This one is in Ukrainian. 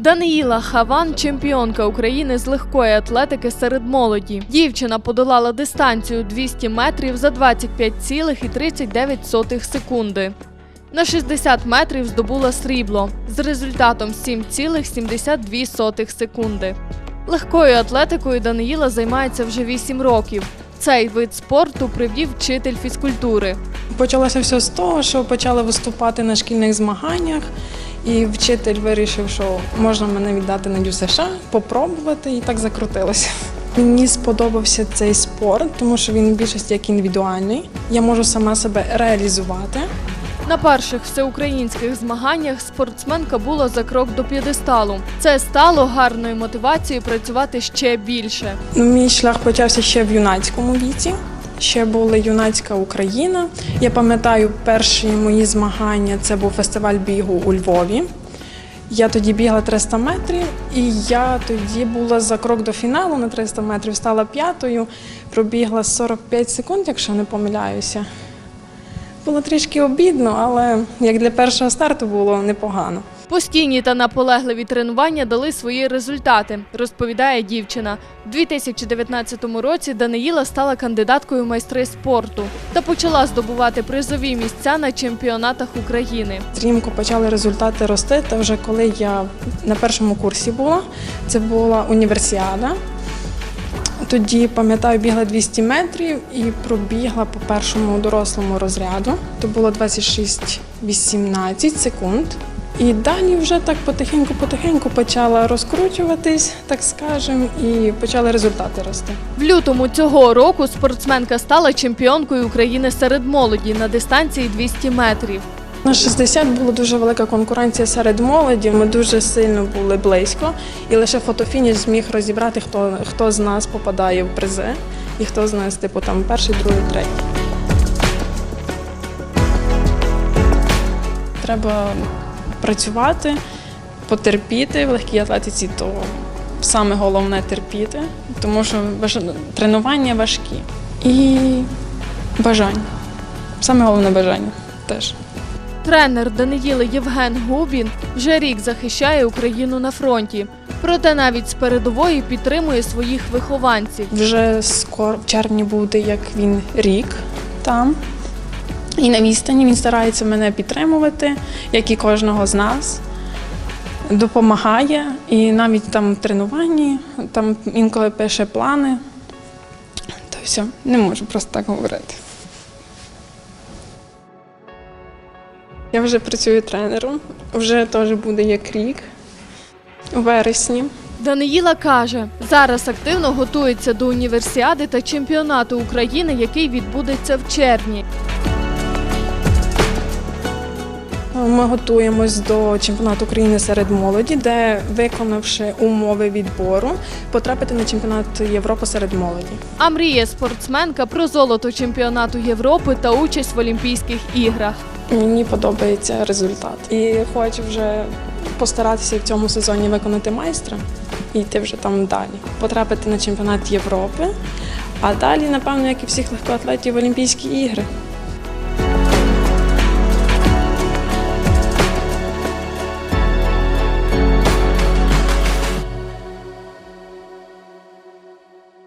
Даниїла Хаван, чемпіонка України з легкої атлетики серед молоді. Дівчина подолала дистанцію 200 метрів за 25,39 секунди. На 60 метрів здобула срібло з результатом 7,72 секунди. Легкою атлетикою Даниїла займається вже 8 років. Цей вид спорту привів вчитель фізкультури. Почалося все з того, що почали виступати на шкільних змаганнях, і вчитель вирішив, що можна мене віддати на ДЮСШ, попробувати, і так закрутилося. Мені сподобався цей спорт, тому що він більшості як індивідуальний. Я можу сама себе реалізувати. На перших всеукраїнських змаганнях спортсменка була за крок до п'єдесталу. Це стало гарною мотивацією працювати ще більше. Ну, Мій шлях почався ще в юнацькому віці. Ще була юнацька Україна. Я пам'ятаю, перші мої змагання це був фестиваль бігу у Львові. Я тоді бігла 300 метрів, і я тоді була за крок до фіналу на 300 метрів, стала п'ятою, пробігла 45 секунд, якщо не помиляюся. Було трішки обідно, але як для першого старту було непогано. Постійні та наполегливі тренування дали свої результати, розповідає дівчина. У 2019 році Даниїла стала кандидаткою в майстри спорту та почала здобувати призові місця на чемпіонатах України. Стрімко почали результати рости. Та вже коли я на першому курсі була, це була універсіада. Тоді, пам'ятаю, бігла 200 метрів і пробігла по першому дорослому розряду. То було 26-18 секунд. І далі вже так потихеньку-потихеньку почала розкручуватись, так скажемо, і почали результати рости. В лютому цього року спортсменка стала чемпіонкою України серед молоді на дистанції 200 метрів. На 60 була дуже велика конкуренція серед молоді. Ми дуже сильно були близько, і лише фотофініш зміг розібрати, хто, хто з нас попадає в призи і хто з нас, типу, там перший, другий, третій. Треба працювати, потерпіти в легкій атлетиці, то саме головне терпіти, тому що тренування важкі. І бажання. Саме головне бажання теж. Тренер Даниїли Євген Губін вже рік захищає Україну на фронті. Проте навіть з передової підтримує своїх вихованців. Вже скоро в червні буде, як він рік там. І на відстані він старається мене підтримувати, як і кожного з нас. Допомагає. І навіть там в тренуванні, там інколи пише плани. То все, не можу просто так говорити. Я вже працюю тренером, вже теж буде як рік у вересні. Даниїла каже, зараз активно готується до універсіади та чемпіонату України, який відбудеться в червні. Ми готуємось до чемпіонату України серед молоді, де, виконавши умови відбору, потрапити на чемпіонат Європи серед молоді. А мріє спортсменка про золото чемпіонату Європи та участь в Олімпійських іграх. Мені подобається результат. І хочу вже постаратися в цьому сезоні виконати майстра і йти вже там далі. Потрапити на чемпіонат Європи, а далі, напевно, як і всіх легкоатлетів, Олімпійські ігри.